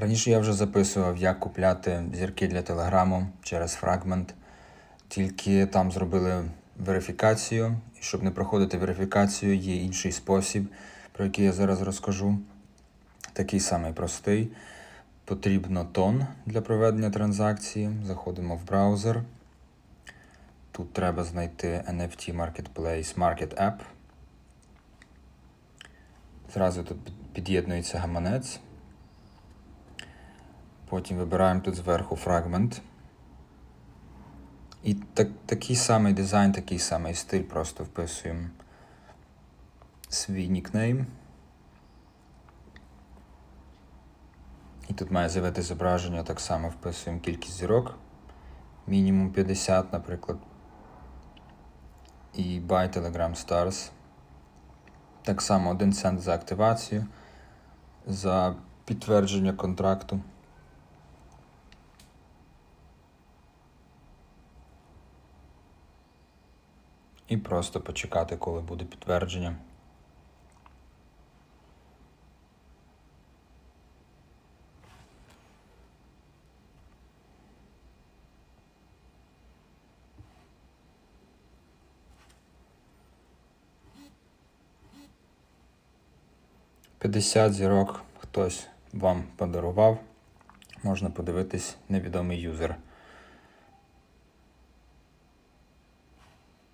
Раніше я вже записував, як купляти зірки для телеграму через фрагмент. Тільки там зробили верифікацію. І щоб не проходити верифікацію, є інший спосіб, про який я зараз розкажу. Такий самий простий. Потрібно тон для проведення транзакції. Заходимо в браузер. Тут треба знайти NFT Marketplace Market App. Зразу тут під'єднується гаманець. Потім вибираємо тут зверху фрагмент. І так, такий самий дизайн, такий самий стиль, просто вписуємо свій нікнейм. І тут має з'явити зображення, так само вписуємо кількість зірок. Мінімум 50, наприклад. І Buy Telegram Stars. Так само 1 цент за активацію, за підтвердження контракту. І просто почекати, коли буде підтвердження. П'ятдесят зірок хтось вам подарував. Можна подивитись невідомий юзер.